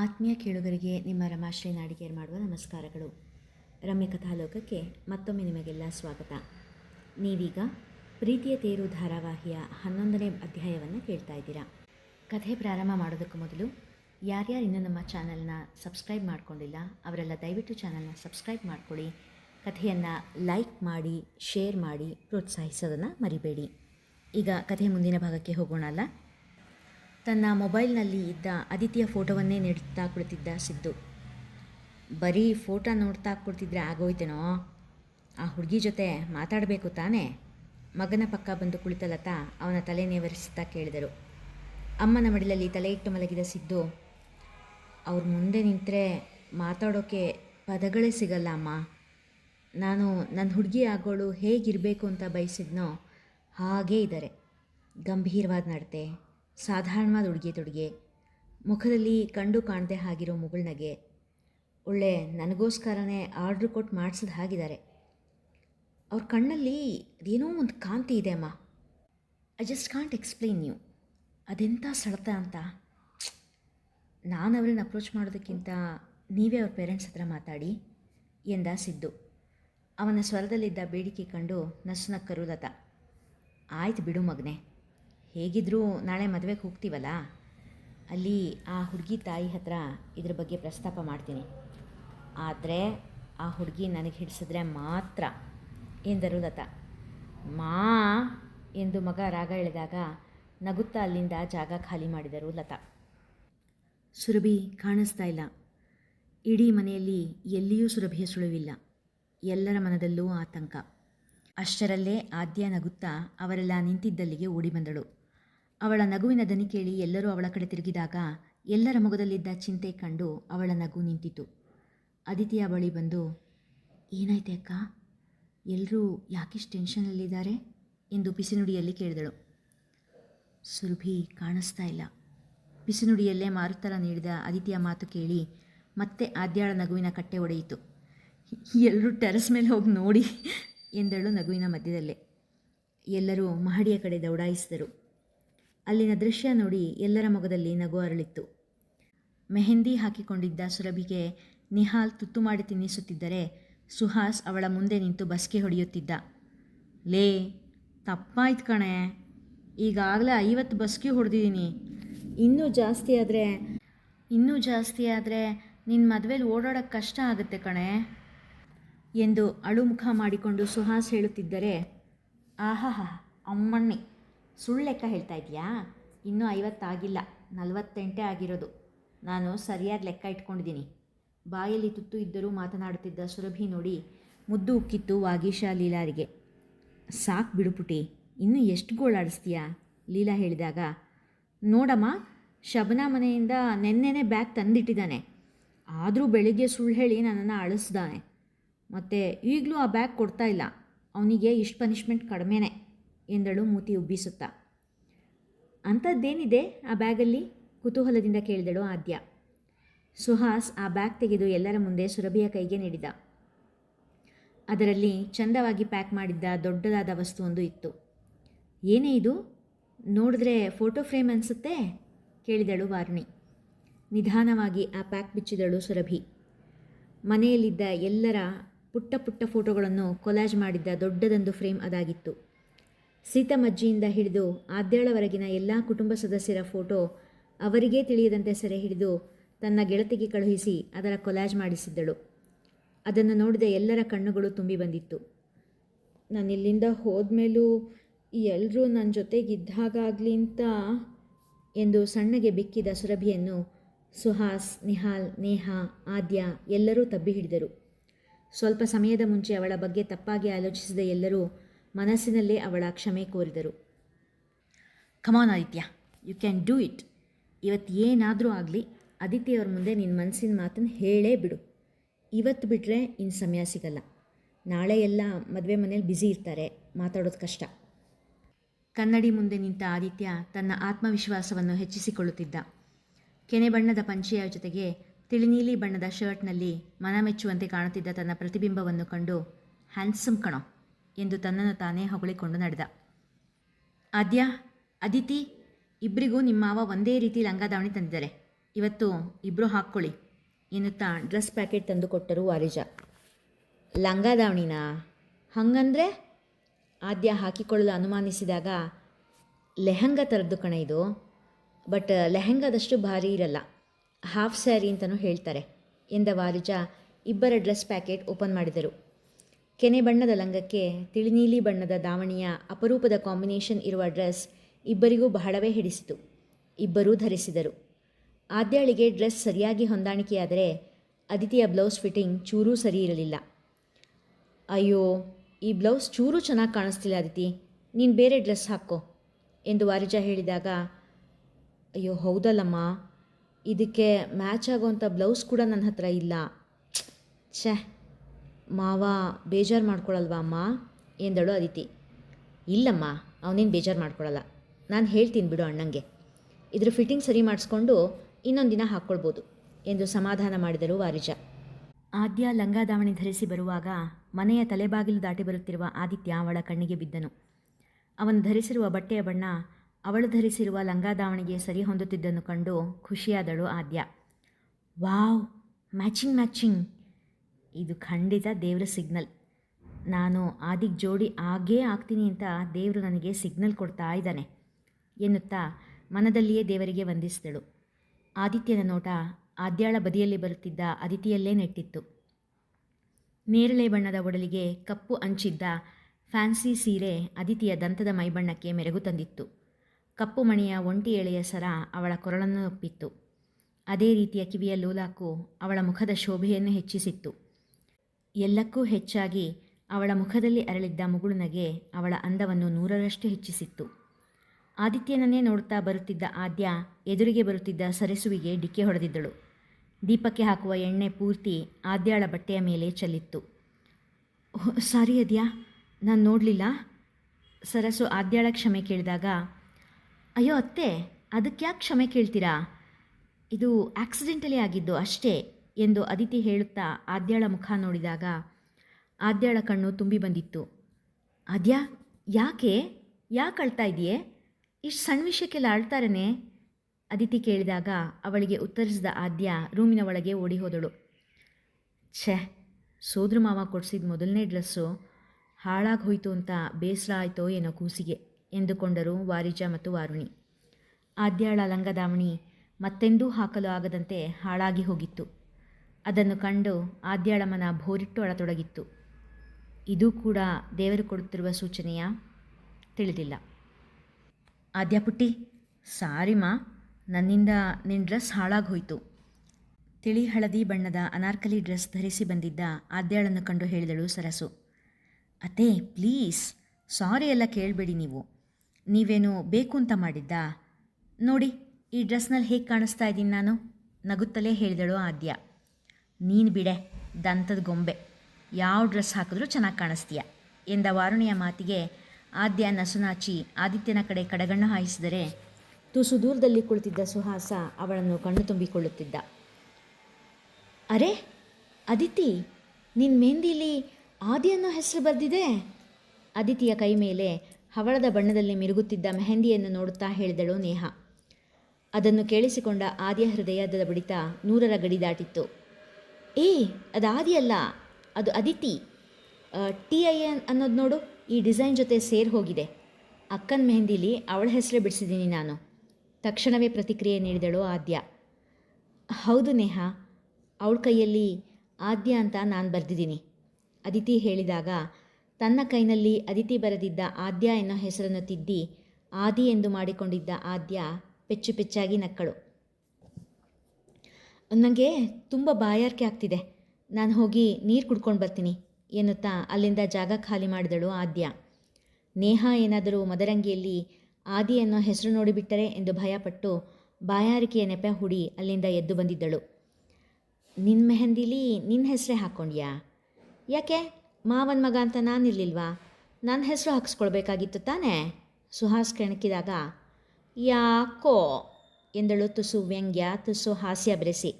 ಆತ್ಮೀಯ ಕೇಳುಗರಿಗೆ ನಿಮ್ಮ ರಮಾಶ್ರೀ ನಾಡಿಗೇರ್ ಮಾಡುವ ನಮಸ್ಕಾರಗಳು. ರಮ್ಯ ಕಥಾಲೋಕಕ್ಕೆ ಮತ್ತೊಮ್ಮೆ ನಿಮಗೆಲ್ಲ ಸ್ವಾಗತ. ನೀವೀಗ ಪ್ರೀತಿಯ ತೇರು ಧಾರಾವಾಹಿಯ ಹನ್ನೊಂದನೇ ಅಧ್ಯಾಯವನ್ನು ಕೇಳ್ತಾ ಇದ್ದೀರಾ. ಕಥೆ ಪ್ರಾರಂಭ ಮಾಡೋದಕ್ಕೂ ಮೊದಲು ಯಾರ್ಯಾರು ಇನ್ನೂ ನಮ್ಮ ಚಾನಲ್ನ ಸಬ್ಸ್ಕ್ರೈಬ್ ಮಾಡಿಕೊಂಡಿಲ್ಲ, ಅವರೆಲ್ಲ ದಯವಿಟ್ಟು ಚಾನಲ್ನ ಸಬ್ಸ್ಕ್ರೈಬ್ ಮಾಡ್ಕೊಳ್ಳಿ. ಕಥೆಯನ್ನು ಲೈಕ್ ಮಾಡಿ, ಶೇರ್ ಮಾಡಿ, ಪ್ರೋತ್ಸಾಹಿಸೋದನ್ನು ಮರಿಬೇಡಿ. ಈಗ ಕಥೆ ಮುಂದಿನ ಭಾಗಕ್ಕೆ ಹೋಗೋಣ ಅಲ್ಲ ತನ್ನ ಮೊಬೈಲ್ನಲ್ಲಿ ಇದ್ದ ಅದಿತಿಯ ಫೋಟೋವನ್ನೇ ನೆಡ್ತಾ ಕುಳಿತಿದ್ದ ಸಿದ್ದು. ಬರೀ ಫೋಟೋ ನೋಡ್ತಾ ಕುಳಿತಿದ್ರೆ ಆಗೋಯ್ತೇನೋ? ಆ ಹುಡುಗಿ ಜೊತೆ ಮಾತಾಡಬೇಕು ತಾನೇ? ಮಗನ ಪಕ್ಕ ಬಂದು ಕುಳಿತ ಲತಾ ಅವನ ತಲೆ ನೇವರಿಸುತ್ತಾ ಕೇಳಿದರು. ಅಮ್ಮನ ಮಡಿಲಲ್ಲಿ ತಲೆ ಇಟ್ಟು ಮಲಗಿದ ಸಿದ್ದು, ಅವ್ರ ಮುಂದೆ ನಿಂತರೆ ಮಾತಾಡೋಕ್ಕೆ ಪದಗಳೇ ಸಿಗಲ್ಲ ಅಮ್ಮ. ನಾನು ನನ್ನ ಹುಡುಗಿ ಆಗೋಳು ಹೇಗಿರಬೇಕು ಅಂತ ಬಯಸಿದ್ನೋ ಹಾಗೇ ಇದ್ದಾರೆ. ಗಂಭೀರವಾದ ನಡತೆ. ಸಾಧಾರಣವಾದ ಉಡುಗೆ ತೊಡುಗೆ. ಮುಖದಲ್ಲಿ ಕಂಡು ಕಾಣದೆ ಆಗಿರೋ ಮುಗುಳ್ನಗೆ ಒಳ್ಳೆ ನನಗೋಸ್ಕರನೇ ಆರ್ಡ್ರ್ ಕೊಟ್ಟು ಮಾಡಿಸಿದ ಹಾಗಿದ್ದಾರೆ. ಅವ್ರ ಕಣ್ಣಲ್ಲಿ ಅದೇನೋ ಒಂದು ಕಾಂತಿ ಇದೆ ಅಮ್ಮ. I just can't explain you. ಅದೆಂಥ ಸೆಳೆತ ಅಂತ. ನಾನು ಅವ್ರನ್ನ ಅಪ್ರೋಚ್ ಮಾಡೋದಕ್ಕಿಂತ ನೀವೇ ಅವ್ರ ಪೇರೆಂಟ್ಸ್ ಹತ್ರ ಮಾತಾಡಿ ಎಂದ ಸಿದ್ದು. ಅವನ ಸ್ವರದಲ್ಲಿದ್ದ ಬೇಡಿಕೆ ಕಂಡು ನಸುನಕ್ಕರು ಲತಾ. ಆಯ್ತು ಬಿಡು ಮಗನೆ. ಹೇಗಿದ್ದರೂ ನಾಳೆ ಮದುವೆಗೆ ಹೋಗ್ತೀವಲ್ಲ, ಅಲ್ಲಿ ಆ ಹುಡುಗಿ ತಾಯಿ ಹತ್ರ ಇದ್ರ ಬಗ್ಗೆ ಪ್ರಸ್ತಾಪ ಮಾಡ್ತೀನಿ. ಆದರೆ ಆ ಹುಡುಗಿ ನನಗೆ ಹಿಡಿಸಿದ್ರೆ ಮಾತ್ರ ಎಂದರು ಲತಾ. ಮಾ ಎಂದು ಮಗ ರಾಗ ಎಳೆದಾಗ ನಗುತ್ತಾ ಅಲ್ಲಿಂದ ಜಾಗ ಖಾಲಿ ಮಾಡಿದರು ಲತಾ. ಸುರಭಿ, ಕಾಣಿಸ್ತಾ ಇಲ್ಲ. ಇಡೀ ಮನೆಯಲ್ಲಿ ಎಲ್ಲಿಯೂ ಸುರಭಿಯ ಸುಳಿವಿಲ್ಲ. ಎಲ್ಲರ ಮನದಲ್ಲೂ ಆತಂಕ. ಅಷ್ಟರಲ್ಲೇ ಆದ್ಯ ನಗುತ್ತಾ ಅವರೆಲ್ಲ ನಿಂತಿದ್ದಲ್ಲಿಗೆ ಓಡಿ ಬಂದಳು. ಅವಳ ನಗುವಿನ ದನಿ ಕೇಳಿ ಎಲ್ಲರೂ ಅವಳ ಕಡೆ ತಿರುಗಿದಾಗ ಎಲ್ಲರ ಮೊಗದಲ್ಲಿದ್ದ ಚಿಂತೆ ಕಂಡು ಅವಳ ನಗು ನಿಂತಿತು. ಅದಿತಿಯ ಬಳಿ ಬಂದು, ಏನಾಯ್ತೆ ಅಕ್ಕ? ಎಲ್ಲರೂ ಯಾಕಿಷ್ಟು ಟೆನ್ಷನಲ್ಲಿದ್ದಾರೆ? ಎಂದು ಬಿಸಿನುಡಿಯಲ್ಲಿ ಕೇಳಿದಳು. ಸುರಭಿ ಕಾಣಿಸ್ತಾ ಇಲ್ಲ. ಬಿಸಿನುಡಿಯಲ್ಲೇ ಮಾರುತ್ತರ ನೀಡಿದ ಅದಿತಿಯ ಮಾತು ಕೇಳಿ ಮತ್ತೆ ಆದ್ಯಾಳ ನಗುವಿನ ಕಟ್ಟೆ ಒಡೆಯಿತು. ಎಲ್ಲರೂ ಟೆರಸ್ ಮೇಲೆ ಹೋಗಿ ನೋಡಿ, ಎಂದಳು ನಗುವಿನ ಮಧ್ಯದಲ್ಲೇ. ಎಲ್ಲರೂ ಮಹಡಿಯ ಕಡೆ ದೌಡಾಯಿಸಿದರು. ಅಲ್ಲಿನ ದೃಶ್ಯ ನೋಡಿ ಎಲ್ಲರ ಮೊಗದಲ್ಲಿ ನಗು ಅರಳಿತ್ತು. ಮೆಹಂದಿ ಹಾಕಿಕೊಂಡಿದ್ದ ಸುರಭಿಗೆ ನಿಹಾಲ್ ತುತ್ತು ಮಾಡಿ ತಿನ್ನಿಸುತ್ತಿದ್ದರೆ ಸುಹಾಸ್ ಅವಳ ಮುಂದೆ ನಿಂತು ಬಸ್ಗೆ ಹೊಡೆಯುತ್ತಿದ್ದ. ಲೇ, ತಪ್ಪಾಯ್ತು ಕಣೆ. ಈಗಾಗಲೇ ಐವತ್ತು ಬಸ್ಗೆ ಹೊಡೆದಿದ್ದೀನಿ. ಇನ್ನೂ ಜಾಸ್ತಿ ಆದರೆ, ಇನ್ನೂ ಜಾಸ್ತಿ ಆದರೆ ನಿನ್ನ ಮದುವೆಲಿ ಓಡಾಡೋಕ್ಕೆ ಕಷ್ಟ ಆಗುತ್ತೆ ಕಣೆ. ಎಂದು ಅಳುಮುಖ ಮಾಡಿಕೊಂಡು ಸುಹಾಸ್ ಹೇಳುತ್ತಿದ್ದರೆ ಆಹಾಹಾ ಅಮ್ಮಣ್ಣಿ. ಸುಳ್ಳು ಲೆಕ್ಕ ಹೇಳ್ತಾ ಇದೆಯಾ ಇನ್ನೂ ಐವತ್ತಾಗಿಲ್ಲ ನಲವತ್ತೆಂಟೇ ಆಗಿರೋದು. ನಾನು ಸರಿಯಾಗಿ ಲೆಕ್ಕ ಇಟ್ಕೊಂಡಿದ್ದೀನಿ. ಬಾಯಲ್ಲಿ ತುತ್ತು ಇದ್ದರೂ ಮಾತನಾಡುತ್ತಿದ್ದ ಸುರಭಿ ನೋಡಿ ಮುದ್ದು ಉಕ್ಕಿತ್ತು ವಾಗೀಶ ಲೀಲಾರಿಗೆ. ಸಾಕು ಬಿಡುಪುಟಿ ಇನ್ನೂ ಎಷ್ಟು ಗೋಳಾಡಿಸ್ತೀಯಾ ಲೀಲಾ ಹೇಳಿದಾಗ, ನೋಡಮ್ಮ, ಶಬನ ಮನೆಯಿಂದ ನೆನ್ನೆನೇ ಬ್ಯಾಗ್ ತಂದಿಟ್ಟಿದ್ದಾನೆ. ಆದರೂ ಬೆಳಿಗ್ಗೆ ಸುಳ್ಳು ಹೇಳಿ ನನ್ನನ್ನು ಅಳಿಸ್ದಾನೆ. ಮತ್ತು ಈಗಲೂ ಆ ಬ್ಯಾಗ್ ಕೊಡ್ತಾ ಇಲ್ಲ. ಅವನಿಗೆ ಇಷ್ಟು ಪನಿಷ್ಮೆಂಟ್ ಕಡಿಮೆನೇ. ಎಂದಳು ಮೂತಿ ಉಬ್ಬಿಸುತ್ತಾ. ಅಂಥದ್ದೇನಿದೆ ಆ ಬ್ಯಾಗಲ್ಲಿ? ಕುತೂಹಲದಿಂದ ಕೇಳಿದಳು ಆದ್ಯ. ಸುಹಾಸ್ ಆ ಬ್ಯಾಗ್ ತೆಗೆದು ಎಲ್ಲರ ಮುಂದೆ ಸುರಭಿಯ ಕೈಗೆ ನೀಡಿದ. ಅದರಲ್ಲಿ ಚಂದವಾಗಿ ಪ್ಯಾಕ್ ಮಾಡಿದ್ದ ದೊಡ್ಡದಾದ ವಸ್ತುವೊಂದು ಇತ್ತು. ಏನೇ ಇದು? ನೋಡಿದ್ರೆ ಫೋಟೋ ಫ್ರೇಮ್ ಅನಿಸುತ್ತೆ? ಕೇಳಿದಳು ವಾರ್ಣಿ. ನಿಧಾನವಾಗಿ ಆ ಪ್ಯಾಕ್ ಬಿಚ್ಚಿದಳು ಸುರಭಿ. ಮನೆಯಲ್ಲಿದ್ದ ಎಲ್ಲರ ಪುಟ್ಟ ಪುಟ್ಟ ಫೋಟೋಗಳನ್ನು ಕೊಲಾಜ್ ಮಾಡಿದ್ದ ದೊಡ್ಡದೊಂದು ಫ್ರೇಮ್ ಅದಾಗಿತ್ತು. ಸೀತಮ್ಮಜ್ಜಿಯಿಂದ ಹಿಡಿದು ಆದ್ಯಾಳವರೆಗಿನ ಎಲ್ಲ ಕುಟುಂಬ ಸದಸ್ಯರ ಫೋಟೋ ಅವರಿಗೇ ತಿಳಿಯದಂತೆ ಸೆರೆ ಹಿಡಿದು ತನ್ನ ಗೆಳತಿಗೆ ಕಳುಹಿಸಿ ಅದರ ಕೊಲಾಜ್ ಮಾಡಿಸಿದ್ದಳು. ಅದನ್ನು ನೋಡಿದ ಎಲ್ಲರ ಕಣ್ಣುಗಳು ತುಂಬಿ ಬಂದಿತ್ತು. ನಾನು ಇಲ್ಲಿಂದ ಹೋದ್ಮೇಲೂ ಎಲ್ಲರೂ ನನ್ನ ಜೊತೆಗಿದ್ದಾಗಲಿ ಅಂತ ಎಂದು ಸಣ್ಣಗೆ ಬಿಕ್ಕಿದ ಸುರಭಿಯನ್ನು ಸುಹಾಸ್, ನಿಹಾಲ್, ನೇಹಾ, ಆದ್ಯ ಎಲ್ಲರೂ ತಬ್ಬಿ ಹಿಡಿದರು ಸ್ವಲ್ಪ ಸಮಯದ ಮುಂಚೆ ಅವಳ ಬಗ್ಗೆ ತಪ್ಪಾಗಿ ಆಲೋಚಿಸಿದ ಎಲ್ಲರೂ ಮನಸ್ಸಿನಲ್ಲೇ ಅವಳ ಕ್ಷಮೆ ಕೋರಿದರು. Come on Aditya you can do it ಇವತ್ತು ಏನಾದರೂ ಆಗಲಿ ಆದಿತ್ಯವ್ರ ಮುಂದೆ ನಿನ್ನ ಮನಸ್ಸಿನ ಮಾತನ್ನು ಹೇಳೇ ಬಿಡು. ಇವತ್ತು ಬಿಟ್ಟರೆ ಇನ್ನು ಸಮಯ ಸಿಗಲ್ಲ. ನಾಳೆ ಎಲ್ಲ ಮದುವೆ ಮನೇಲಿ ಬ್ಯುಸಿ ಇರ್ತಾರೆ. ಮಾತಾಡೋದು ಕಷ್ಟ. ಕನ್ನಡಿ ಮುಂದೆ ನಿಂತ ಆದಿತ್ಯ ತನ್ನ ಆತ್ಮವಿಶ್ವಾಸವನ್ನು ಹೆಚ್ಚಿಸಿಕೊಳ್ಳುತ್ತಿದ್ದ. ಕೆನೆ ಬಣ್ಣದ ಪಂಚೆಯ ಜೊತೆಗೆ ತಿಳಿನೀಲಿ ಬಣ್ಣದ ಶರ್ಟ್ನಲ್ಲಿ ಮನಮೆಚ್ಚುವಂತೆ ಕಾಣುತ್ತಿದ್ದ ತನ್ನ ಪ್ರತಿಬಿಂಬವನ್ನು ಕಂಡು ಹ್ಯಾಂಡ್ಸಮ್ ಕಣೋ. ಎಂದು ತನ್ನನ್ನು ತಾನೇ ಹೊಗಳಿಕೊಂಡು ನಡೆದ. ಆದ್ಯ ಅದಿತಿ ಇಬ್ಬರಿಗೂ ನಿಮ್ಮ ಮಾವ ಒಂದೇ ರೀತಿ ಲಂಗ ದಾವಣಿ ತಂದಿದ್ದಾರೆ. ಇವತ್ತು ಇಬ್ಬರು ಹಾಕ್ಕೊಳ್ಳಿ ಎನ್ನುತ್ತಾ ಡ್ರೆಸ್ ಪ್ಯಾಕೆಟ್ ತಂದು ಕೊಟ್ಟರು ವಾರಿಜ. ಲಂಗ ದಾವಣಿನಾ? ಹಂಗಂದ್ರೆ? ಆದ್ಯ ಹಾಕಿಕೊಳ್ಳಲು ಅನುಮಾನಿಸಿದಾಗ ಲೆಹಂಗ ಥರದ್ದು ಕಣ ಇದು. ಬಟ್ ಲೆಹಂಗದಷ್ಟು ಭಾರಿ ಇರಲ್ಲ. ಹಾಫ್ ಸ್ಯಾರಿ ಅಂತಲೂ ಹೇಳ್ತಾರೆ ಎಂದ ವಾರಿಜ ಇಬ್ಬರ ಡ್ರೆಸ್ ಪ್ಯಾಕೆಟ್ ಓಪನ್ ಮಾಡಿದರು. ಕೆನೆ ಬಣ್ಣದ ಲಂಗಕ್ಕೆ ತಿಳಿನೀಲಿ ಬಣ್ಣದ ದಾವಣಿಯ ಅಪರೂಪದ ಕಾಂಬಿನೇಷನ್ ಇರುವ ಡ್ರೆಸ್ ಇಬ್ಬರಿಗೂ ಬಹಳವೇ ಹಿಡಿಸಿತು. ಇಬ್ಬರೂ ಧರಿಸಿದರು. ಆದ್ಯಾಳಿಗೆ ಡ್ರೆಸ್ ಸರಿಯಾಗಿ ಹೊಂದಾಣಿಕೆಯಾದರೆ ಅದಿತಿಯ ಬ್ಲೌಸ್ ಫಿಟ್ಟಿಂಗ್ ಚೂರೂ ಸರಿ ಇರಲಿಲ್ಲ. ಅಯ್ಯೋ, ಈ ಬ್ಲೌಸ್ ಚೂರೂ ಚೆನ್ನಾಗಿ ಕಾಣಿಸ್ತಿಲ್ಲ ಅದಿತಿ ನೀನು ಬೇರೆ ಡ್ರೆಸ್ ಹಾಕೋ ಎಂದು ವಾರಿಜ ಹೇಳಿದಾಗ, ಅಯ್ಯೋ, ಹೌದಲ್ಲಮ್ಮ. ಇದಕ್ಕೆ ಮ್ಯಾಚ್ ಆಗೋವಂಥ ಬ್ಲೌಸ್ ಕೂಡ ನನ್ನ ಹತ್ರ ಇಲ್ಲ. ಛೇ ಮಾವ ಬೇಜಾರು ಮಾಡ್ಕೊಳ್ಳಲ್ವಾ ಅಮ್ಮ? ಎಂದಳು ಅದಿತಿ. ಇಲ್ಲಮ್ಮ, ಅವನೇನು ಬೇಜಾರು ಮಾಡ್ಕೊಳ್ಳಲ್ಲ ನಾನು ಹೇಳ್ತೀನಿ ಬಿಡು ಅಣ್ಣಂಗೆ. ಇದ್ರ ಫಿಟ್ಟಿಂಗ್ ಸರಿ ಮಾಡಿಸ್ಕೊಂಡು ಇನ್ನೊಂದು ದಿನ ಹಾಕ್ಕೊಳ್ಬೋದು ಎಂದು ಸಮಾಧಾನ ಮಾಡಿದರು ವಾರಿಜ. ಆದ್ಯ ಲಂಗ ದಾವಣಿ ಧರಿಸಿ ಬರುವಾಗ ಮನೆಯ ತಲೆಬಾಗಿಲು ದಾಟಿ ಬರುತ್ತಿರುವ ಆದಿತ್ಯ ಅವಳ ಕಣ್ಣಿಗೆ ಬಿದ್ದನು. ಅವನು ಧರಿಸಿರುವ ಬಟ್ಟೆಯ ಬಣ್ಣ ಅವಳು ಧರಿಸಿರುವ ಲಂಗ ದಾವಣಿಗೆ ಸರಿ ಹೊಂದುತ್ತಿದ್ದನ್ನು ಕಂಡು ಖುಷಿಯಾದಳು ಆದ್ಯ. Wow, matching matching. ಇದು ಖಂಡಿತ ದೇವರ ಸಿಗ್ನಲ್. ನಾನು ಆದಿಗ್ ಜೋಡಿ ಆಗೇ ಆಗ್ತೀನಿ ಅಂತ ದೇವರು ನನಗೆ ಸಿಗ್ನಲ್ ಕೊಡ್ತಾ ಇದ್ದಾನೆ, ಎನ್ನುತ್ತಾ ಮನದಲ್ಲಿಯೇ ದೇವರಿಗೆ ವಂದಿಸಿದಳು. ಆದಿತ್ಯನ ನೋಟ ಆದ್ಯಾಳ ಬದಿಯಲ್ಲಿ ಬರುತ್ತಿದ್ದ ಅದಿತಿಯಲ್ಲೇ ನೆಟ್ಟಿತ್ತು. ನೇರಳೆ ಬಣ್ಣದ ಒಡಲಿಗೆ ಕಪ್ಪು ಅಂಚಿದ್ದ ಫ್ಯಾನ್ಸಿ ಸೀರೆ ಅದಿತಿಯ ದಂತದ ಮೈಬಣ್ಣಕ್ಕೆ ಮೆರಗು ತಂದಿತ್ತು. ಕಪ್ಪು ಮಣಿಯ ಒಂಟಿ ಎಳೆಯ ಸರ ಅವಳ ಕೊರಳನ್ನು ಒಪ್ಪಿತ್ತು. ಅದೇ ರೀತಿಯ ಕಿವಿಯ ಲೂಲಾಕು ಅವಳ ಮುಖದ ಶೋಭೆಯನ್ನು ಹೆಚ್ಚಿಸಿತ್ತು. ಎಲ್ಲಕ್ಕೂ ಹೆಚ್ಚಾಗಿ ಅವಳ ಮುಖದಲ್ಲಿ ಅರಳಿದ್ದ ಮುಗುಳುನಗೆ ಅವಳ ಅಂದವನ್ನು ನೂರರಷ್ಟು ಹೆಚ್ಚಿಸಿತ್ತು. ಆದಿತ್ಯನನ್ನೇ ನೋಡುತ್ತಾ ಬರುತ್ತಿದ್ದ ಆದ್ಯ ಎದುರಿಗೆ ಬರುತ್ತಿದ್ದ ಸರಸುವಿಗೆ ಡಿಕ್ಕಿ ಹೊಡೆದಿದ್ದಳು. ದೀಪಕ್ಕೆ ಹಾಕುವ ಎಣ್ಣೆ ಪೂರ್ತಿ ಆದ್ಯಾಳ ಬಟ್ಟೆಯ ಮೇಲೆ ಚೆಲ್ಲಿತ್ತು. ಸಾರಿ ಅದ್ಯಾ ನಾನು ನೋಡಲಿಲ್ಲ. ಸರಸು ಆದ್ಯಾಳ ಕ್ಷಮೆ ಕೇಳಿದಾಗ, ಅಯ್ಯೋ ಅತ್ತೆ ಅದಕ್ಕೆ ಯಾಕೆ ಕ್ಷಮೆ ಕೇಳ್ತೀರಾ? ಇದು ಆಕ್ಸಿಡೆಂಟಲಿ ಆಗಿದ್ದು ಅಷ್ಟೇ ಎಂದು ಅದಿತಿ ಹೇಳುತ್ತಾ ಆದ್ಯಾಳ ಮುಖ ನೋಡಿದಾಗ ಆದ್ಯಾಳ ಕಣ್ಣು ತುಂಬಿ ಬಂದಿತ್ತು. ಆದ್ಯಾ, ಯಾಕೆ? ಯಾಕೆ ಅಳ್ತಾ ಇದೆಯೇ ಇಷ್ಟು ಸಣ್ಣ ವಿಷಯಕ್ಕೆಲ್ಲ ಅಳ್ತಾರನೆ? ಅದಿತಿ ಕೇಳಿದಾಗ ಅವಳಿಗೆ ಉತ್ತರಿಸಿದ ಆದ್ಯ ರೂಮಿನ ಒಳಗೆ ಓಡಿ ಹೋದಳು. ಛೇ, ಸೋದ್ರ ಮಾವ ಕೊಡಿಸಿದ ಮೊದಲನೇ ಡ್ರೆಸ್ಸು ಹಾಳಾಗಿ ಹೋಯಿತು ಅಂತ ಬೇಸರ ಆಯಿತೋ ಏನೋ ಕೂಸಿಗೆ ಎಂದುಕೊಂಡರು ವಾರಿಜ ಮತ್ತು ವಾರುಣಿ. ಆದ್ಯಾಳ ಲಂಗದಾವಣಿ ಮತ್ತೆಂದೂ ಹಾಕಲು ಆಗದಂತೆ ಹಾಳಾಗಿ ಹೋಗಿತ್ತು. ಅದನ್ನು ಕಂಡು ಆದ್ಯಾಳ ಮನ ಭೋರಿಟ್ಟು ಅಳತೊಡಗಿತ್ತು. ಇದು ಕೂಡ ದೇವರು ಕೊಡುತ್ತಿರುವ ಸೂಚನೆಯ? ತಿಳಿದಿಲ್ಲ. ಆದ್ಯಾಪುಟ್ಟಿ ಸಾರಿಮಾ ನನ್ನಿಂದ ನಿನ್ನ ಡ್ರೆಸ್ ಹಾಳಾಗಿ ಹೋಯಿತು. ತಿಳಿ ಹಳದಿ ಬಣ್ಣದ ಅನಾರ್ಕಲಿ ಡ್ರೆಸ್ ಧರಿಸಿ ಬಂದಿದ್ದ ಆದ್ಯಾಳನ್ನು ಕಂಡು ಹೇಳಿದಳು ಸರಸು. ಅತ್ತೆ, ಪ್ಲೀಸ್, ಸಾರಿ ಎಲ್ಲ ಕೇಳಬೇಡಿ ನೀವು. ನೀವೇನು ಬೇಕು ಅಂತ ಮಾಡಿದ್ದಾ? ನೋಡಿ, ಈ ಡ್ರೆಸ್ನಲ್ಲಿ ಹೇಗೆ ಕಾಣಿಸ್ತಾ ಇದ್ದೀನಿ ನಾನು? ನಗುತ್ತಲೇ ಹೇಳಿದಳು ಆದ್ಯ. ನೀನು ಬಿಡೆ, ದಂತದ ಗೊಂಬೆ. ಯಾವ ಡ್ರೆಸ್ ಹಾಕಿದ್ರೂ ಚೆನ್ನಾಗಿ ಕಾಣಿಸ್ತೀಯ. ಎಂದ ವಾರುಣಿಯ ಮಾತಿಗೆ, ಆದ್ಯ ನಸುನಾಚಿ ಆದಿತ್ಯನ ಕಡೆ ಕಡಗಣ್ಣು ಹಾಯಿಸಿದರೆ ತುಸು ದೂರದಲ್ಲಿ ಕುಳಿತಿದ್ದ ಸುಹಾಸ ಅವಳನ್ನು ಕಣ್ಣು ತುಂಬಿಕೊಳ್ಳುತ್ತಿದ್ದ. ಅರೆ ಅದಿತಿ ನಿನ್ನ ಮೆಹಂದಿಲಿ ಆದಿ ಅನ್ನೋ ಹೆಸರು ಬರೆದಿದೆ? ಅದಿತಿಯ ಕೈ ಮೇಲೆ ಹವಳದ ಬಣ್ಣದಲ್ಲಿ ಮಿರುಗುತ್ತಿದ್ದ ಮೆಹಂದಿಯನ್ನು ನೋಡುತ್ತಾ ಹೇಳಿದಳು ನೇಹ. ಅದನ್ನು ಕೇಳಿಸಿಕೊಂಡ ಆದಿಯ ಹೃದಯದ ಬಡಿತ ನೂರರ ಗಡಿ ದಾಟಿತ್ತು. ಏ ಅದು ಆದಿ ಅಲ್ಲ ಅದು ಅದಿತಿ. ಟಿ ಐ ಎನ್ ಅನ್ನೋದು ನೋಡು, ಈ ಡಿಸೈನ್ ಜೊತೆ ಸೇರಿ ಹೋಗಿದೆ. ಅಕ್ಕನ ಮೆಹಂದಿಲಿ ಅವಳ ಹೆಸರೇ ಬಿಡಿಸಿದ್ದೀನಿ ನಾನು. ತಕ್ಷಣವೇ ಪ್ರತಿಕ್ರಿಯೆ ನೀಡಿದಳು ಆದ್ಯ. ಹೌದು ನೇಹ, ಅವಳ ಕೈಯಲ್ಲಿ ಆದ್ಯ ಅಂತ ನಾನು ಬರೆದಿದ್ದೀನಿ. ಅದಿತಿ ಹೇಳಿದಾಗ, ತನ್ನ ಕೈನಲ್ಲಿ ಅದಿತಿ ಬರೆದಿದ್ದ ಆದ್ಯ ಎನ್ನೋ ಹೆಸರನ್ನು ತಿದ್ದಿ, ಆದಿ ಎಂದು ಮಾಡಿಕೊಂಡಿದ್ದ ಆದ್ಯ, ಪೆಚ್ಚು ಪೆಚ್ಚಾಗಿ ನಕ್ಕಳು. ನನಗೆ ತುಂಬ ಬಾಯಾರಿಕೆ ಆಗ್ತಿದೆ. ನಾನು ಹೋಗಿ ನೀರು ಕುಡ್ಕೊಂಡು ಬರ್ತೀನಿ ಎನ್ನುತ್ತಾ ಅಲ್ಲಿಂದ ಜಾಗ ಖಾಲಿ ಮಾಡಿದಳು ಆದ್ಯ. ನೇಹ ಏನಾದರೂ ಮದರಂಗಿಯಲ್ಲಿ ಆದಿ ಅನ್ನೋ ಹೆಸರು ನೋಡಿಬಿಟ್ಟರೆ ಎಂದು ಭಯಪಟ್ಟು ಬಾಯಾರಿಕೆಯ ನೆಪ ಹುಡಿ ಅಲ್ಲಿಂದ ಎದ್ದು ಬಂದಿದ್ದಳು. ನಿನ್ನ ಮೆಹಂದಿಲಿ ನಿನ್ನ ಹೆಸರೇ ಹಾಕ್ಕೊಂಡ್ಯಾ? ಯಾಕೆ? ಮಾವನ ಮಗ ಅಂತ ನಾನಿಲ್ಲಿಲ್ವಾ ನನ್ನ ಹೆಸರು ಹಾಕಿಸ್ಕೊಳ್ಬೇಕಾಗಿತ್ತು ತಾನೇ? ಸುಹಾಸ್ ಕೆಣಕಿದಾಗ, ಯಾಕೋ? ಎಂದಳು ತುಸು ವ್ಯಂಗ್ಯ, ತುಸು ಹಾಸ್ಯ ಬೆರೆಸಿ.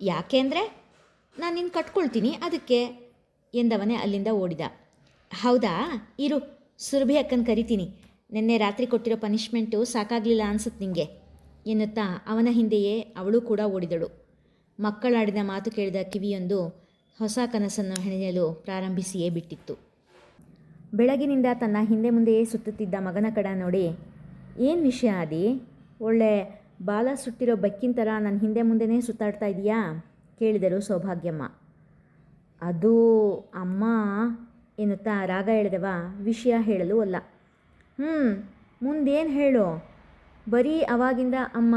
ಯಾಕೆ ಅಂದರೆ? ನಾನು ನಿನ್ನ ಕಟ್ಕೊಳ್ತೀನಿ, ಅದಕ್ಕೆ, ಎಂದವನೇ ಅಲ್ಲಿಂದ ಓಡಿದ. ಹೌದಾ? ಇರು, ಸುರಭಿ ಅಕ್ಕನ ಕರಿತೀನಿ. ನಿನ್ನೆ ರಾತ್ರಿ ಕೊಟ್ಟಿರೋ ಪನಿಷ್ಮೆಂಟು ಸಾಕಾಗಲಿಲ್ಲ ಅನ್ಸುತ್ತೆ ನಿಂಗೆ, ಎನ್ನುತ್ತಾ ಅವನ ಹಿಂದೆಯೇ ಅವಳು ಕೂಡ ಓಡಿದಳು. ಮಕ್ಕಳಾಡಿದ ಮಾತು ಕೇಳಿದ ಕಿವಿಯೊಂದು ಹೊಸ ಕನಸನ್ನು ಹೆಣೆಯಲು ಪ್ರಾರಂಭಿಸಿಯೇ ಬಿಟ್ಟಿತ್ತು. ಬೆಳಗಿನಿಂದ ತನ್ನ ಹಿಂದೆ ಮುಂದೆಯೇ ಸುತ್ತುತ್ತಿದ್ದ ಮಗನ ಕಡ ನೋಡಿ, ಏನು ವಿಷಯ ಆದಿ? ಒಳ್ಳೆ ಬಾಲ ಸುಟ್ಟಿರೋ ಬೆಕ್ಕಿನ ಥರ ನನ್ನ ಹಿಂದೆ ಮುಂದೆನೇ ಸುತ್ತಾಡ್ತಾ ಇದೆಯಾ? ಕೇಳಿದರು ಸೌಭಾಗ್ಯಮ್ಮ. ಅದು ಅಮ್ಮ ಎನ್ನುತ್ತಾ ರಾಗ ಹೇಳಿದವ ವಿಷಯ ಹೇಳಲು ಅಲ್ಲ ಹ್ಞೂ ಮುಂದೇನು ಹೇಳು? ಬರೀ ಅವಾಗಿಂದ ಅಮ್ಮ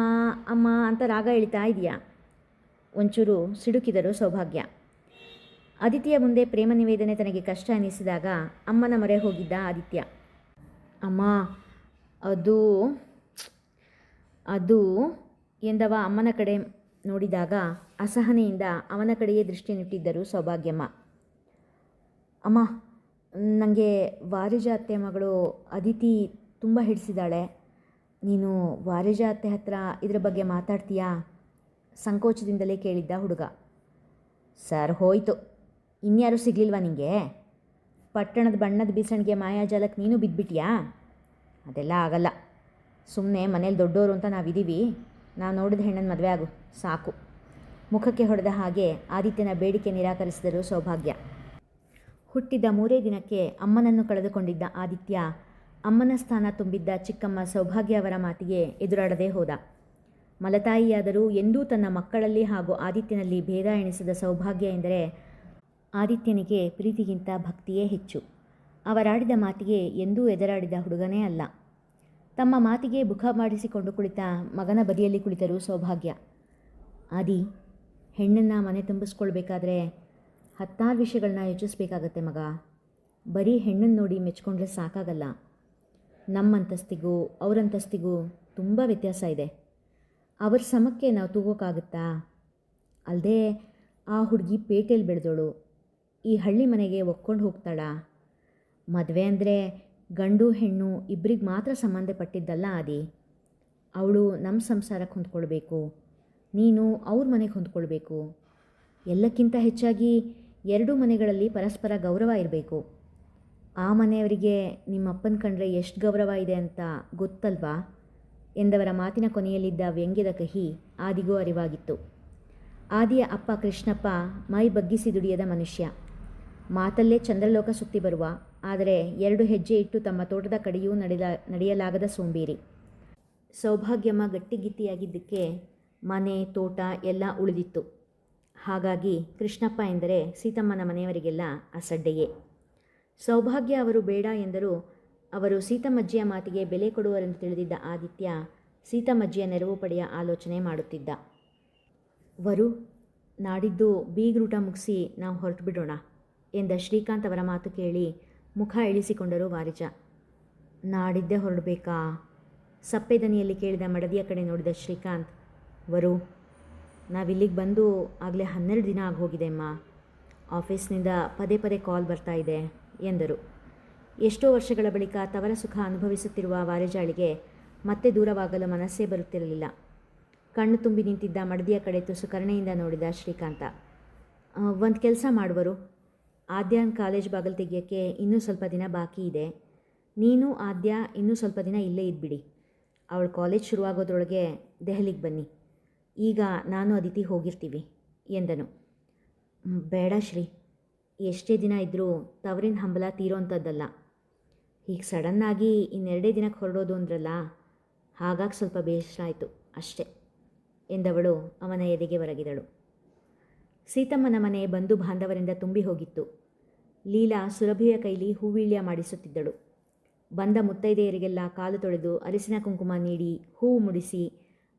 ಅಮ್ಮ ಅಂತ ರಾಗ ಎಳಿತಾ ಇದೆಯಾ? ಒಂಚೂರು ಸಿಡುಕಿದರು ಸೌಭಾಗ್ಯ. ಆದಿತ್ಯ ಮುಂದೆ ಪ್ರೇಮ ನಿವೇದನೆ ತನಗೆ ಕಷ್ಟ ಅನ್ನಿಸಿದಾಗ ಅಮ್ಮನ ಮೊರೆ ಹೋಗಿದ್ದ ಆದಿತ್ಯ. ಅಮ್ಮ, ಅದು ಅದು ಎಂದವ ಅಮ್ಮನ ಕಡೆ ನೋಡಿದಾಗ ಅಸಹನೆಯಿಂದ ಅವನ ಕಡೆಯೇ ದೃಷ್ಟಿ ನೆಟ್ಟಿದ್ದರು ಸೌಭಾಗ್ಯಮ್ಮ. ಅಮ್ಮ ನನಗೆ ವಾರಿಜ ಮಗಳು ಅದಿತಿ ತುಂಬ ಹಿಡಿಸಿದ್ದಾಳೆ. ನೀನು ವಾರಿಜ ಅತ್ತೆ ಹತ್ರ ಇದರ ಬಗ್ಗೆ ಮಾತಾಡ್ತೀಯಾ? ಸಂಕೋಚದಿಂದಲೇ ಕೇಳಿದ್ದ ಹುಡುಗ. ಸರ್, ಹೋಯಿತು. ಇನ್ಯಾರೂ ಸಿಗಲಿಲ್ವಾ ನಿನಗೆ ಪಟ್ಟಣದ ಬಣ್ಣದ ಬೀಸಣಿಗೆ ಮಾಯಾಜಾಲಕ್ಕೆ ನೀನು ಬಿದ್ದುಬಿಟ್ಟಿಯಾ ಅದೆಲ್ಲ ಆಗಲ್ಲ. ಸುಮ್ಮನೆ ಮನೇಲಿ ದೊಡ್ಡೋರು ಅಂತ ನಾವಿದ್ದೀವಿ ನಾವು ನೋಡಿದ ಹೆಣ್ಣನ್ನು ಮದುವೆ ಆಗು. ಸಾಕು. ಮುಖಕ್ಕೆ ಹೊಡೆದ ಹಾಗೆ ಆದಿತ್ಯನ ಬೇಡಿಕೆ ನಿರಾಕರಿಸಿದರು ಸೌಭಾಗ್ಯ. ಹುಟ್ಟಿದ ಮೂರೇ ದಿನಕ್ಕೆ ಅಮ್ಮನನ್ನು ಕಳೆದುಕೊಂಡಿದ್ದ ಆದಿತ್ಯ ಅಮ್ಮನ ಸ್ಥಾನ ತುಂಬಿದ್ದ ಚಿಕ್ಕಮ್ಮ ಸೌಭಾಗ್ಯ ಅವರ ಮಾತಿಗೆ ಎದುರಾಡದೆ ಹೋದ. ಮಲತಾಯಿಯಾದರೂ ಎಂದೂ ತನ್ನ ಮಕ್ಕಳಲ್ಲಿ ಹಾಗೂ ಆದಿತ್ಯನಲ್ಲಿ ಭೇದ ಎಣಿಸಿದ ಸೌಭಾಗ್ಯ ಎಂದರೆ ಆದಿತ್ಯನಿಗೆ ಪ್ರೀತಿಗಿಂತ ಭಕ್ತಿಯೇ ಹೆಚ್ಚು. ಅವರಾಡಿದ ಮಾತಿಗೆ ಎಂದೂ ಎದುರಾಡಿದ ಹುಡುಗನೇ ಅಲ್ಲ. ತಮ್ಮ ಮಾತಿಗೆ ಮುಖ ಮಾಡಿಸಿಕೊಂಡು ಕುಳಿತ ಮಗನ ಬದಿಯಲ್ಲಿ ಕುಳಿತರು ಸೌಭಾಗ್ಯ. ಆದಿ, ಹೆಣ್ಣನ್ನು ಮನೆ ತುಂಬಿಸ್ಕೊಳ್ಬೇಕಾದ್ರೆ ಹತ್ತಾರು ವಿಷಯಗಳನ್ನ ಯೋಚಿಸ್ಬೇಕಾಗತ್ತೆ ಮಗ. ಬರೀ ಹೆಣ್ಣನ್ನು ನೋಡಿ ಮೆಚ್ಕೊಂಡ್ರೆ ಸಾಕಾಗಲ್ಲ. ನಮ್ಮಂತಸ್ತಿಗೂ ಅವರಂತಸ್ತಿಗೂ ತುಂಬ ವ್ಯತ್ಯಾಸ ಇದೆ. ಅವ್ರ ಸಮಕ್ಕೆ ನಾವು ತೂಗೋಕ್ಕಾಗುತ್ತಾ ಅಲ್ಲದೆ ಆ ಹುಡುಗಿ ಪೇಟೆಯಲ್ಲಿ ಬೆಳೆದೋಳು. ಈ ಹಳ್ಳಿ ಮನೆಗೆ ಒಕ್ಕೊಂಡು ಹೋಗ್ತಾಳ? ಮದುವೆ ಅಂದರೆ ಗಂಡು ಹೆಣ್ಣು ಇಬ್ಬರಿಗೆ ಮಾತ್ರ ಸಂಬಂಧಪಟ್ಟಿದ್ದಲ್ಲ ಆದಿ. ಅವಳು ನಮ್ಮ ಸಂಸಾರಕ್ಕೆ ಹೊಂದ್ಕೊಳ್ಬೇಕು, ನೀನು ಅವ್ರ ಮನೆಗೆ ಹೊಂದ್ಕೊಳ್ಬೇಕು. ಎಲ್ಲಕ್ಕಿಂತ ಹೆಚ್ಚಾಗಿ ಎರಡೂ ಮನೆಗಳಲ್ಲಿ ಪರಸ್ಪರ ಗೌರವ ಇರಬೇಕು. ಆ ಮನೆಯವರಿಗೆ ನಿಮ್ಮಪ್ಪನ ಕಂಡ್ರೆ ಎಷ್ಟು ಗೌರವ ಇದೆ ಅಂತ ಗೊತ್ತಲ್ವಾ? ಎಂದವರ ಮಾತಿನ ಕೊನೆಯಲ್ಲಿದ್ದ ವ್ಯಂಗ್ಯದ ಕಹಿ ಆದಿಗೂ ಅರಿವಾಗಿತ್ತು. ಆದಿಯ ಅಪ್ಪ ಕೃಷ್ಣಪ್ಪ ಮೈ ಬಗ್ಗಿಸಿ ದುಡಿಯದ ಮನುಷ್ಯ. ಮಾತಲ್ಲೇ ಚಂದ್ರಲೋಕ ಸುತ್ತಿ ಬರುವ ಆದರೆ ಎರಡು ಹೆಜ್ಜೆ ಇಟ್ಟು ತಮ್ಮ ತೋಟದ ಕಡೆಯೂ ನಡೆದ ನಡೆಯಲಾಗದ ಸೋಂಬೇರಿ. ಸೌಭಾಗ್ಯಮ್ಮ ಗಟ್ಟಿಗಿಟ್ಟಿಯಾಗಿದ್ದಕ್ಕೆ ಮನೆ, ತೋಟ ಎಲ್ಲ ಉಳಿದಿತ್ತು. ಹಾಗಾಗಿ ಕೃಷ್ಣಪ್ಪ ಎಂದರೆ ಸೀತಮ್ಮನ ಮನೆಯವರಿಗೆಲ್ಲ ಅಸಡ್ಡೆಯೇ. ಸೌಭಾಗ್ಯ ಅವರು ಬೇಡ ಎಂದರೂ ಅವರು ಸೀತಮ್ಮಜ್ಜಿಯ ಮಾತಿಗೆ ಬೆಲೆ ಕೊಡುವರೆಂದು ತಿಳಿದಿದ್ದ ಆದಿತ್ಯ ಸೀತಮ್ಮಜ್ಜಿಯ ನೆರವು ಪಡೆಯ ಆಲೋಚನೆ ಮಾಡುತ್ತಿದ್ದ. ವರು, ನಾಡಿದ್ದು ಬೀಗ್ರೂಟ ಮುಗಿಸಿ ನಾವು ಹೊರಟು ಬಿಡೋಣ ಎಂದ ಶ್ರೀಕಾಂತ್ ಅವರ ಮಾತು ಕೇಳಿ ಮುಖ ಇಳಿಸಿಕೊಂಡರು ವಾರಿಜ. ನಾಡಿದ್ದೇ ಹೊರಡಬೇಕಾ? ಸಪ್ಪೆ ದನಿಯಲ್ಲಿ ಕೇಳಿದ ಮಡದಿಯ ಕಡೆ ನೋಡಿದ ಶ್ರೀಕಾಂತ್, ವರು, ನಾವಿಲ್ಲಿಗೆ ಬಂದು ಆಗಲೇ ಹನ್ನೆರಡು ದಿನ ಆಗೋಗಿದೆ ಅಮ್ಮ. ಆಫೀಸ್ನಿಂದ ಪದೇ ಪದೇ ಕಾಲ್ ಬರ್ತಾ ಇದೆ, ಎಂದರು. ಎಷ್ಟೋ ವರ್ಷಗಳ ಬಳಿಕ ತವರ ಸುಖ ಅನುಭವಿಸುತ್ತಿರುವ ವಾರಿಜಾಳಿಗೆ ಮತ್ತೆ ದೂರವಾಗಲು ಮನಸ್ಸೇ ಬರುತ್ತಿರಲಿಲ್ಲ. ಕಣ್ಣು ತುಂಬಿ ನಿಂತಿದ್ದ ಮಡದಿಯ ಕಡೆ ತುಸು ಕರುಣೆಯಿಂದ ನೋಡಿದ ಶ್ರೀಕಾಂತ ಒಂದು ಕೆಲಸ ಮಾಡುವರು ಆದ್ಯಾನ್ ಕಾಲೇಜ್ ಬಾಗಿಲು ತೆಗಿಯೋಕ್ಕೆ ಇನ್ನೂ ಸ್ವಲ್ಪ ದಿನ ಬಾಕಿ ಇದೆ. ನೀನು ಆದ್ಯ ಇನ್ನೂ ಸ್ವಲ್ಪ ದಿನ ಇಲ್ಲೇ ಇದ್ಬಿಡಿ. ಅವಳು ಕಾಲೇಜ್ ಶುರುವಾಗೋದ್ರೊಳಗೆ ದೆಹಲಿಗೆ ಬನ್ನಿ. ಈಗ ನಾನು ಅದಿತಿ ಹೋಗಿರ್ತೀವಿ ಎಂದನು. ಬೇಡ ಶ್ರೀ. ಎಷ್ಟೇ ದಿನ ಇದ್ದರೂ ತವರಿನ ಹಂಬಲ ತೀರೋಂಥದ್ದಲ್ಲ. ಹೀಗೆ ಸಡನ್ನಾಗಿ ಇನ್ನೆರಡೇ ದಿನಕ್ಕೆ ಹೊರಡೋದು ಅಂದ್ರಲ್ಲ, ಹಾಗಾಗಿ ಸ್ವಲ್ಪ ಬೇಸರ ಆಯಿತು ಅಷ್ಟೇ ಎಂದವಳು ಅವನ ಎದೆಗೆ ಒರಗಿದಳು. ಸೀತಮ್ಮನ ಮನೆ ಬಂಧು ಬಾಂಧವರಿಂದ ತುಂಬಿ ಹೋಗಿತ್ತು. ಲೀಲಾ ಸುರಭಿಯ ಕೈಲಿ ಹೂವೀಳ್ಯ ಮಾಡಿಸುತ್ತಿದ್ದಳು. ಬಂದ ಮುತ್ತೈದೆಯರಿಗೆಲ್ಲ ಕಾಲು ತೊಳೆದು ಅರಿಸಿನ ಕುಂಕುಮ ನೀಡಿ ಹೂವು ಮುಡಿಸಿ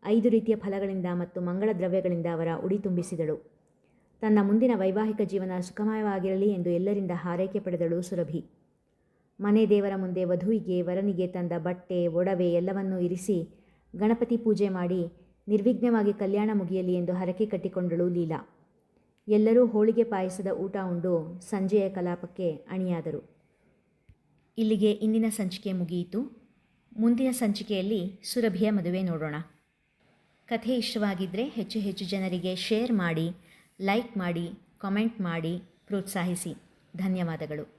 ಐದು ರೀತಿಯ ಫಲಗಳಿಂದ ಮತ್ತು ಮಂಗಳ ದ್ರವ್ಯಗಳಿಂದ ಅವರ ಉಡಿ ತುಂಬಿಸಿದಳು. ತನ್ನ ಮುಂದಿನ ವೈವಾಹಿಕ ಜೀವನ ಸುಖಮಯವಾಗಿರಲಿ ಎಂದು ಎಲ್ಲರಿಂದ ಹಾರೈಕೆ ಪಡೆದಳು ಸುರಭಿ. ಮನೆ ದೇವರ ಮುಂದೆ ವಧುವಿಗೆ ವರನಿಗೆ ತಂದ ಬಟ್ಟೆ, ಒಡವೆ ಎಲ್ಲವನ್ನೂ ಇರಿಸಿ ಗಣಪತಿ ಪೂಜೆ ಮಾಡಿ ನಿರ್ವಿಘ್ನವಾಗಿ ಕಲ್ಯಾಣ ಮುಗಿಯಲಿ ಎಂದು ಹರಕೆ ಕಟ್ಟಿಕೊಂಡಳು ಲೀಲಾ. ಎಲ್ಲರೂ ಹೋಳಿಗೆ ಪಾಯಸದ ಊಟ ಉಂಡು ಸಂಜೆಯ ಕಲಾಪಕ್ಕೆ ಅಣಿಯಾದರು. ಇಲ್ಲಿಗೆ ಇಂದಿನ ಸಂಚಿಕೆ ಮುಗಿಯಿತು. ಮುಂದಿನ ಸಂಚಿಕೆಯಲ್ಲಿ ಸುರಭಿಯ ಮದುವೆ ನೋಡೋಣ. ಕಥೆ ಇಷ್ಟವಾಗಿದ್ದರೆ ಹೆಚ್ಚು ಹೆಚ್ಚು ಜನರಿಗೆ ಶೇರ್ ಮಾಡಿ, ಲೈಕ್ ಮಾಡಿ, ಕಾಮೆಂಟ್ ಮಾಡಿ, ಪ್ರೋತ್ಸಾಹಿಸಿ. ಧನ್ಯವಾದಗಳು.